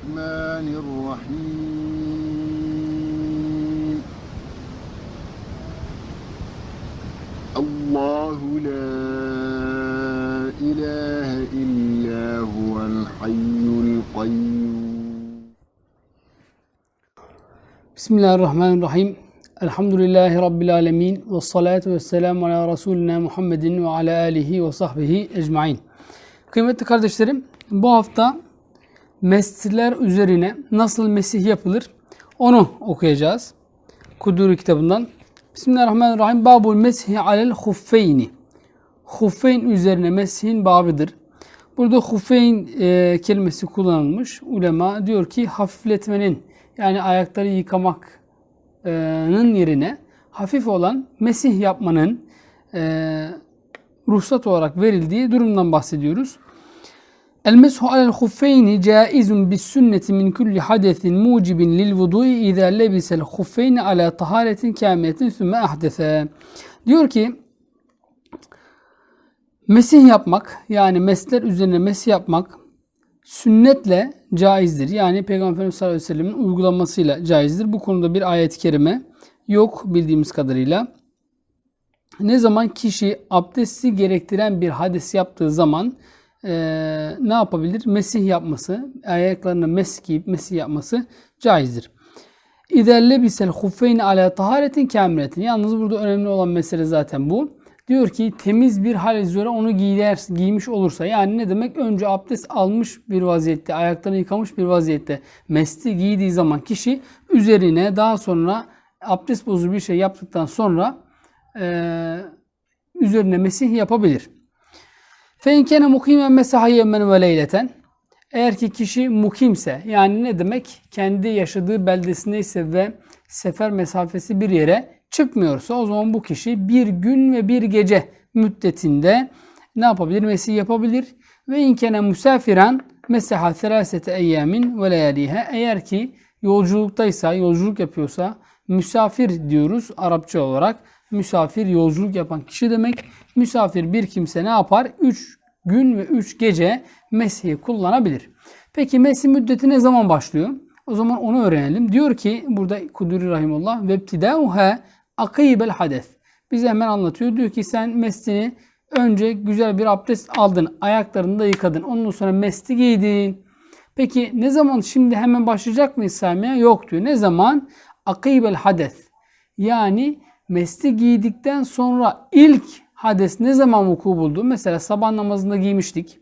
الرحمن الرحيم. الله لا إله إلا هو الحي القيوم. بسم الله الرحمن الرحيم الحمد لله رب العالمين والصلاة والسلام على رسولنا محمد وعلى آله وصحبه أجمعين Kıymetli kardeşlerim, bu hafta mescitler üzerine nasıl mesih yapılır onu okuyacağız. Kuduri kitabından. Bismillahirrahmanirrahim. Babul mesihi alel huffeyni. Huffeyn üzerine mesihin babıdır. Burada huffeyn e, kelimesi kullanılmış. Ulema diyor ki hafifletmenin yani ayakları yıkamakın yerine hafif olan mesih yapmanın e, ruhsat olarak verildiği durumdan bahsediyoruz. Huffeyni caizun bis sünneti min kulli hadesin mucibin lil vudu'i izâ lebisel huffeyni ala taharetin kâmiyetin sümme ahdese. Diyor ki Mesih yapmak yani mesler üzerine mesih yapmak sünnetle caizdir. Yani Peygamber sallallahu aleyhi ve sellemin uygulamasıyla caizdir. Bu konuda bir ayet-i kerime yok bildiğimiz kadarıyla. Ne zaman kişi abdesti gerektiren bir hadis yaptığı zaman eee, ne yapabilir? Mesih yapması, ayaklarına mesih giyip mesih yapması caizdir. İderle bisel huffeyni ala taharetin kamiletin. Yalnız burada önemli olan mesele zaten bu. Diyor ki temiz bir hal üzere onu giyer, giymiş olursa yani ne demek? Önce abdest almış bir vaziyette, ayaklarını yıkamış bir vaziyette mesli giydiği zaman kişi üzerine daha sonra abdest bozucu bir şey yaptıktan sonra eee, üzerine mesih yapabilir. Fe in kâne mukimen mesaha yevmen ve leyleten. Eğer ki kişi mukimse yani ne demek? Kendi yaşadığı beldesindeyse ve sefer mesafesi bir yere çıkmıyorsa o zaman bu kişi bir gün ve bir gece müddetinde ne yapabilir? Mesih yapabilir. Ve inkene musafiran mesaha serasete eyyamin ve leyaliha. Eğer ki yolculuktaysa, yolculuk yapıyorsa misafir diyoruz Arapça olarak. Misafir yolculuk yapan kişi demek. Misafir bir kimse ne yapar? 3 gün ve 3 gece Mesih'i kullanabilir. Peki Mesih müddeti ne zaman başlıyor? O zaman onu öğrenelim. Diyor ki burada Kuduri Rahimullah ibtidauha akibel hades. Bize hemen anlatıyor. Diyor ki sen mesleğini önce güzel bir abdest aldın. Ayaklarını da yıkadın. Ondan sonra mesli giydin. Peki ne zaman şimdi hemen başlayacak mıyız saymaya? Yok diyor. Ne zaman? Akibel hades. Yani mesli giydikten sonra ilk hades ne zaman vuku buldu? Mesela sabah namazında giymiştik.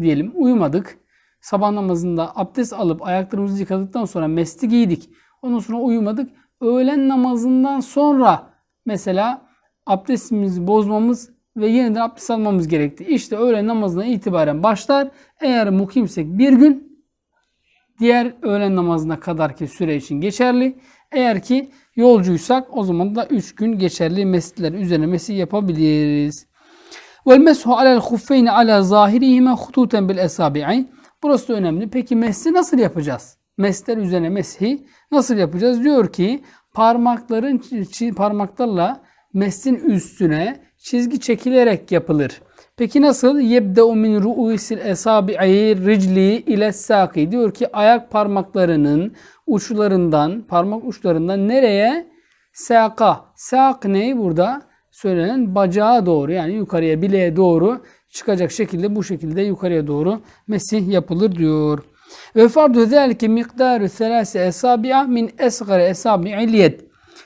Diyelim uyumadık. Sabah namazında abdest alıp ayaklarımızı yıkadıktan sonra mesli giydik. Ondan sonra uyumadık. Öğlen namazından sonra mesela abdestimizi bozmamız ve yeniden abdest almamız gerekti. İşte öğlen namazına itibaren başlar. Eğer mukimsek bir gün diğer öğlen namazına kadar ki süre için geçerli. Eğer ki yolcuysak o zaman da 3 gün geçerli mescitler üzerine mesih yapabiliriz. Vel meshu alel huffeyni ala zahirihime hututen bil esabi'i. Burası da önemli. Peki mesih nasıl yapacağız? Mesler üzerine mesihi nasıl yapacağız? Diyor ki parmakların parmaklarla mesin üstüne çizgi çekilerek yapılır. Peki nasıl? Yebde'u min ru'usil esabi'i ricli ile saki. Diyor ki ayak parmaklarının uçlarından, parmak uçlarından nereye? Saka. Sak ne burada? Söylenen bacağa doğru yani yukarıya bileğe doğru çıkacak şekilde bu şekilde yukarıya doğru mesih yapılır diyor. Ve fardu zelike miktarı selase esabi'a min esgare esabi'il yed.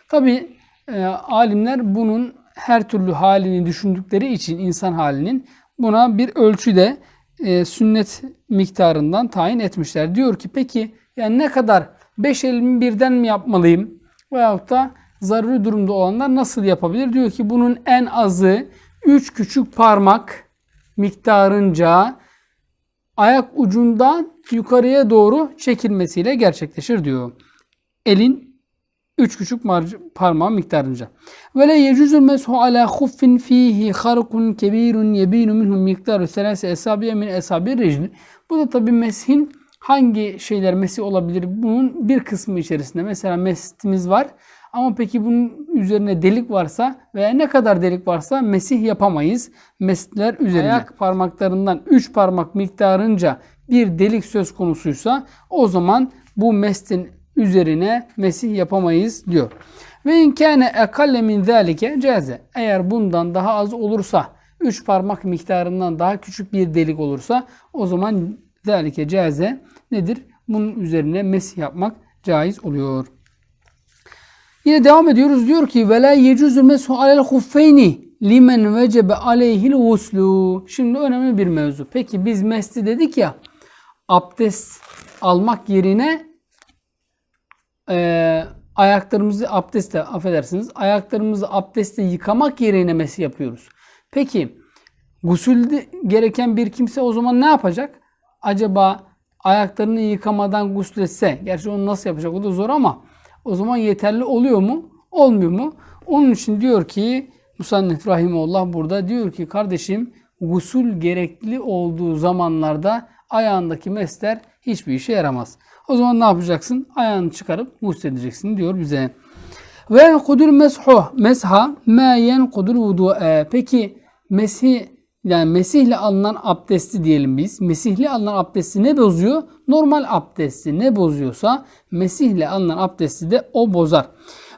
Tabi e, alimler bunun her türlü halini düşündükleri için insan halinin buna bir ölçüde e, sünnet miktarından tayin etmişler. Diyor ki peki yani ne kadar 5 elimi birden mi yapmalıyım? Veyahut da zaruri durumda olanlar nasıl yapabilir? Diyor ki bunun en azı 3 küçük parmak miktarınca ayak ucundan yukarıya doğru çekilmesiyle gerçekleşir diyor. Elin üç küçük marc- parmağı miktarınca. Ve la yecuzul meshu ala huffin fihi harkun kebirun yebinu minhum miktaru selase esabiye min esabi ricl. Bu da tabi meshin hangi şeyler mesih olabilir? Bunun bir kısmı içerisinde. Mesela mesitimiz var. Ama peki bunun üzerine delik varsa veya ne kadar delik varsa mesih yapamayız. Mesitler üzerine ayak parmaklarından 3 parmak miktarınca bir delik söz konusuysa o zaman bu mestin üzerine mesih yapamayız diyor. Ve inkâne ekalle min zâlike ceze. Eğer bundan daha az olursa, 3 parmak miktarından daha küçük bir delik olursa o zaman zâlike ceze nedir? Bunun üzerine mesih yapmak caiz oluyor. Yine devam ediyoruz. Diyor ki ve la yecuzu meshu alel huffeyni limen vecebe aleyhil guslu. Şimdi önemli bir mevzu. Peki biz mesti dedik ya abdest almak yerine e, ayaklarımızı abdestle affedersiniz ayaklarımızı abdestle yıkamak yerine mesi yapıyoruz. Peki gusül gereken bir kimse o zaman ne yapacak? Acaba ayaklarını yıkamadan gusletse, gerçi onu nasıl yapacak o da zor ama o zaman yeterli oluyor mu? Olmuyor mu? Onun için diyor ki Musannif Rahimullah burada diyor ki kardeşim gusül gerekli olduğu zamanlarda ayağındaki mesler hiçbir işe yaramaz. O zaman ne yapacaksın? Ayağını çıkarıp gusledeceksin diyor bize. Ve yenkudur meshu mesha ma yenkudur vudu'e. Peki meshi yani mesihle alınan abdesti diyelim biz. Mesihle alınan abdesti ne bozuyor? Normal abdesti ne bozuyorsa mesihle alınan abdesti de o bozar.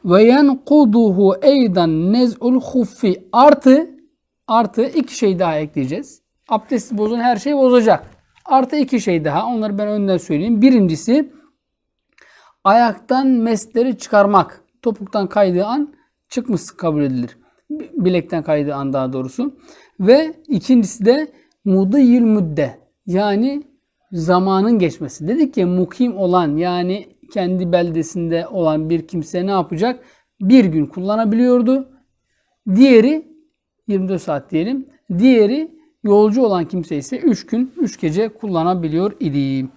Ve yenkuduhu eydan nez'ul huffi artı artı iki şey daha ekleyeceğiz. Abdesti bozan her şey bozacak. Artı iki şey daha. Onları ben önden söyleyeyim. Birincisi ayaktan mesleri çıkarmak. Topuktan kaydığı an çıkmış kabul edilir. Bilekten kaydığı an daha doğrusu. Ve ikincisi de mudiyil müdde. Yani zamanın geçmesi. Dedik ya mukim olan yani kendi beldesinde olan bir kimse ne yapacak? Bir gün kullanabiliyordu. Diğeri 24 saat diyelim. Diğeri yolcu olan kimse ise 3 gün 3 gece kullanabiliyor idi.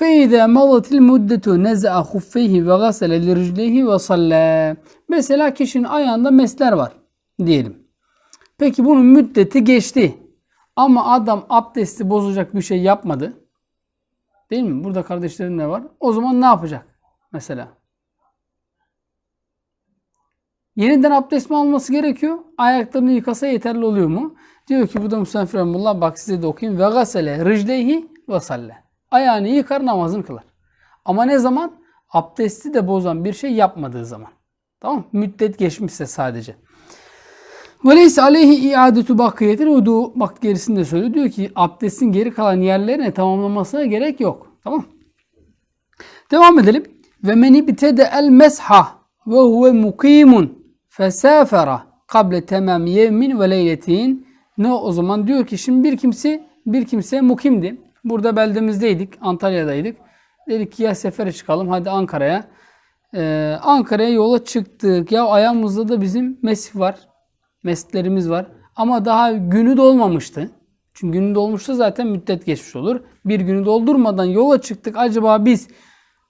فَاِذَا مَضَتِ الْمُدَّةُ نَزَعَ خُفَّيْهِ وَغَسَلَ لِرِجْلَيْهِ وَصَلَّى Mesela kişinin ayağında mesler var diyelim. Peki bunun müddeti geçti. Ama adam abdesti bozacak bir şey yapmadı. Değil mi? Burada kardeşlerim ne var? O zaman ne yapacak? Mesela. Yeniden abdest mi alması gerekiyor? Ayaklarını yıkasa yeterli oluyor mu? Diyor ki bu da Mustafa Rahimullah bak size de okuyayım. Ve gasele ricleyhi ve salle. Ayağını yıkar namazını kılar. Ama ne zaman? Abdesti de bozan bir şey yapmadığı zaman. Tamam Müddet geçmişse sadece. Ve leyse aleyhi iadetu bakiyetin udu. Bak gerisinde söylüyor. Diyor ki abdestin geri kalan yerlerine tamamlamasına gerek yok. Tamam. Devam edelim. Ve meni bitede el mesha ve huve mukimun fesafera kable temam yevmin ve leyletin. Ne o zaman diyor ki şimdi bir kimse bir kimse mukimdi. Burada beldemizdeydik. Antalya'daydık. Dedik ki ya sefere çıkalım hadi Ankara'ya. Ee, Ankara'ya yola çıktık. Ya ayağımızda da bizim mesih var. Meslerimiz var. Ama daha günü dolmamıştı. Çünkü günü dolmuşsa zaten müddet geçmiş olur. Bir günü doldurmadan yola çıktık. Acaba biz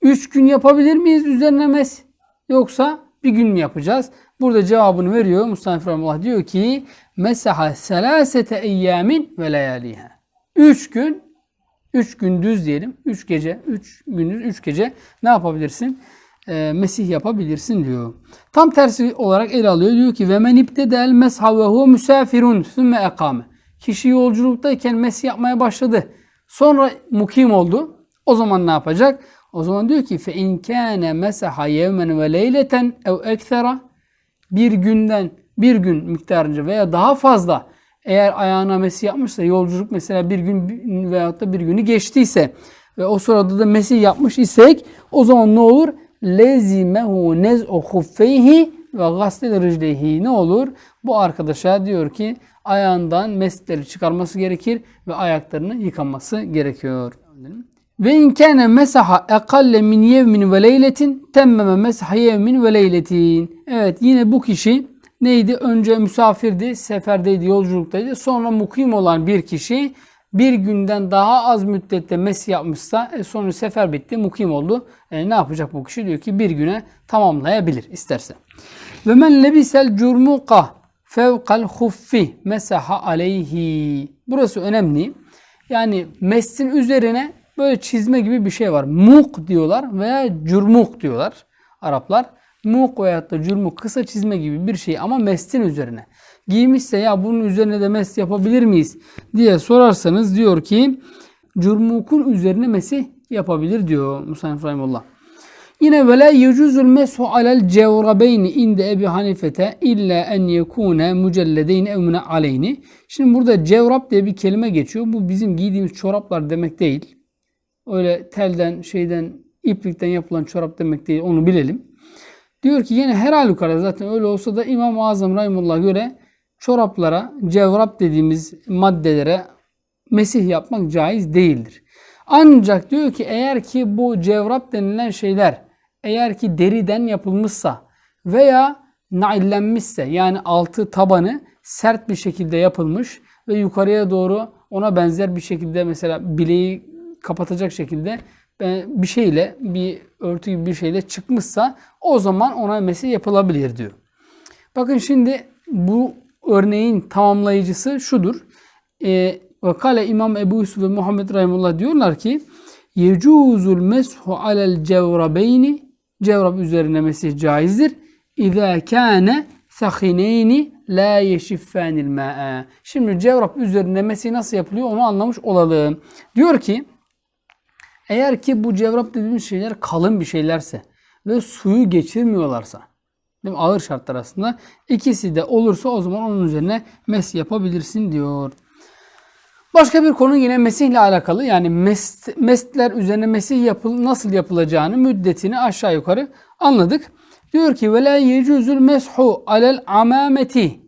3 gün yapabilir miyiz üzerine mes? Yoksa bir gün mü yapacağız? Burada cevabını veriyor Mustafa Rahimullah diyor ki Mesaha selasete eyyamin ve leyaliha. 3 gün 3 gündüz diyelim. 3 gece, 3 gündüz, 3 gece ne yapabilirsin? E, mesih yapabilirsin diyor. Tam tersi olarak ele alıyor. Diyor ki ve men ibtedel mesha ve huve musafirun sümme ekame. Kişi yolculuktayken mesih yapmaya başladı. Sonra mukim oldu. O zaman ne yapacak? O zaman diyor ki fe in kana mesaha yevmen ve leyleten ev ekthera bir günden bir gün miktarınca veya daha fazla eğer ayağına mesih yapmışsa yolculuk mesela bir gün veyahut da bir günü geçtiyse ve o sırada da mesih yapmış isek o zaman ne olur? Lezimehu nez'u huffeyhi ve gaslil ricleyhi ne olur? Bu arkadaşa diyor ki ayağından mesleri çıkarması gerekir ve ayaklarını yıkaması gerekiyor. Ve in kana mesaha ekalle min yevmin ve leyletin temmeme mesaha yevmin ve leyletin. Evet yine bu kişi neydi? Önce misafirdi, seferdeydi, yolculuktaydı. Sonra mukim olan bir kişi bir günden daha az müddette mesih yapmışsa e, sonra sefer bitti, mukim oldu. E, ne yapacak bu kişi? Diyor ki bir güne tamamlayabilir isterse. Ve men lebisel curmuka fevkal huffi mesaha aleyhi. Burası önemli. Yani mesin üzerine böyle çizme gibi bir şey var. Muk diyorlar veya curmuk diyorlar Araplar. Muk veya da curmuk kısa çizme gibi bir şey ama mestin üzerine. Giymişse ya bunun üzerine de mest yapabilir miyiz diye sorarsanız diyor ki curmukun üzerine mesih yapabilir diyor Musannif Rahimullah. Yine ve la yecuzul meshu alel cevrabeyni inde Ebi Hanifete illa en yekune mücelledeyn ev aleyni. Şimdi burada cevrab diye bir kelime geçiyor. Bu bizim giydiğimiz çoraplar demek değil. Öyle telden, şeyden, iplikten yapılan çorap demek değil. Onu bilelim. Diyor ki yine her halükarda zaten öyle olsa da İmam-ı Azam Rahimullah göre çoraplara, cevrap dediğimiz maddelere mesih yapmak caiz değildir. Ancak diyor ki eğer ki bu cevrap denilen şeyler eğer ki deriden yapılmışsa veya naillenmişse yani altı tabanı sert bir şekilde yapılmış ve yukarıya doğru ona benzer bir şekilde mesela bileği kapatacak şekilde bir şeyle bir örtü gibi bir şeyle çıkmışsa o zaman ona mesih yapılabilir diyor. Bakın şimdi bu örneğin tamamlayıcısı şudur. E, ve kale İmam Ebu Yusuf ve Muhammed Rahimullah diyorlar ki Yecuzul meshu alel cevrabeyni Cevrab üzerine mesih caizdir. İza kâne sahineyni la yeşiffânil mâ'e. Şimdi cevrab üzerine mesih nasıl yapılıyor onu anlamış olalım. Diyor ki eğer ki bu cevrab dediğimiz şeyler kalın bir şeylerse ve suyu geçirmiyorlarsa değil mi? ağır şartlar aslında ikisi de olursa o zaman onun üzerine mesih yapabilirsin diyor. Başka bir konu yine Mesih ile alakalı. Yani mest, mestler üzerine Mesih yapıl, nasıl yapılacağını, müddetini aşağı yukarı anladık. Diyor ki la yecuzul meshu alel amameti.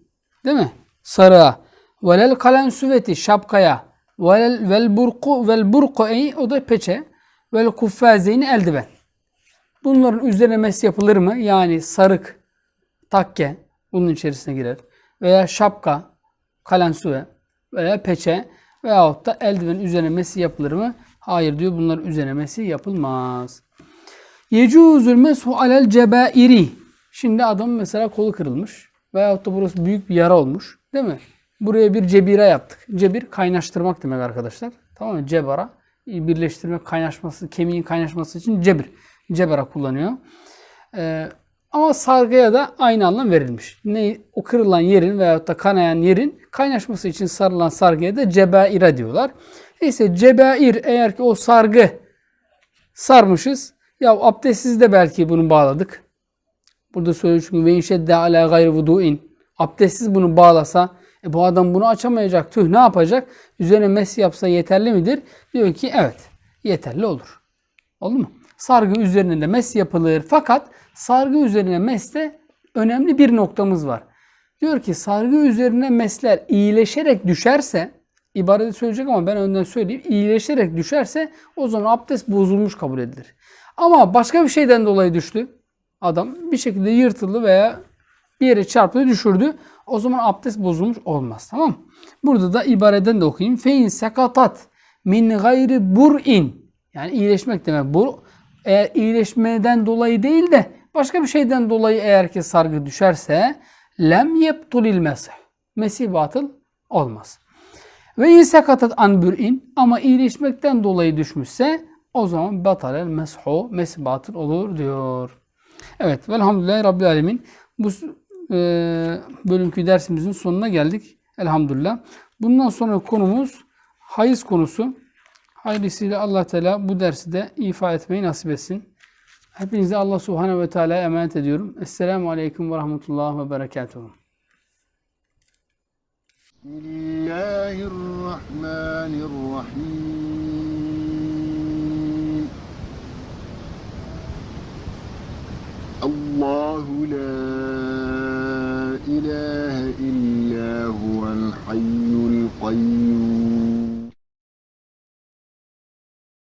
Değil mi? Sarığa. Lel kalensüveti şapkaya. Burku vel burku o da peçe. Vel kuffazeyni eldiven. Bunların üzerine mes yapılır mı? Yani sarık, takke bunun içerisine girer. Veya şapka, kalensüve veya peçe Veyahut da eldiven üzerine mesi yapılır mı? Hayır diyor bunlar üzerine mesi yapılmaz. Yecuzul meshu alel cebairi. Şimdi adam mesela kolu kırılmış. Veyahut da burası büyük bir yara olmuş. Değil mi? Buraya bir cebire yaptık. Cebir kaynaştırmak demek arkadaşlar. Tamam mı? Cebara birleştirmek, kaynaşması, kemiğin kaynaşması için cebir. Cebara kullanıyor. Ee, ama sargıya da aynı anlam verilmiş. Ne o kırılan yerin veyahut da kanayan yerin kaynaşması için sarılan sargıya da cebaire diyorlar. Neyse cebair eğer ki o sargı sarmışız. Ya abdestsiz de belki bunu bağladık. Burada söylüyor çünkü ve inşedde ala gayri vudu'in. Abdestsiz bunu bağlasa e bu adam bunu açamayacak. Tüh ne yapacak? Üzerine mes yapsa yeterli midir? Diyor ki evet yeterli olur. Oldu mu? Sargı üzerine de mes yapılır. Fakat sargı üzerine meste önemli bir noktamız var. Diyor ki sargı üzerine mesler iyileşerek düşerse ibareti söyleyecek ama ben önden söyleyeyim. iyileşerek düşerse o zaman abdest bozulmuş kabul edilir. Ama başka bir şeyden dolayı düştü. Adam bir şekilde yırtıldı veya bir yere çarptı düşürdü. O zaman abdest bozulmuş olmaz. Tamam mı? Burada da ibareden de okuyayım. Fein sekatat min gayri bur'in. Yani iyileşmek demek. Bu eğer iyileşmeden dolayı değil de başka bir şeyden dolayı eğer ki sargı düşerse lem yeptulil mesih. Mesih batıl olmaz. Ve in sekatat an bür'in ama iyileşmekten dolayı düşmüşse o zaman batalel meshu mesih batıl olur diyor. Evet velhamdülillahi rabbil alemin. Bu e, bölümkü dersimizin sonuna geldik. Elhamdülillah. Bundan sonra konumuz hayız konusu. Hayırlısıyla Allah Teala bu dersi de ifa etmeyi nasip etsin. Hepinize Allah Subhanahu ve Teala'ya emanet ediyorum. Esselamu Aleyküm ve Rahmetullah ve Berekatuhu. Bismillahirrahmanirrahim. Allahu la إله إلا هو الحي القيوم.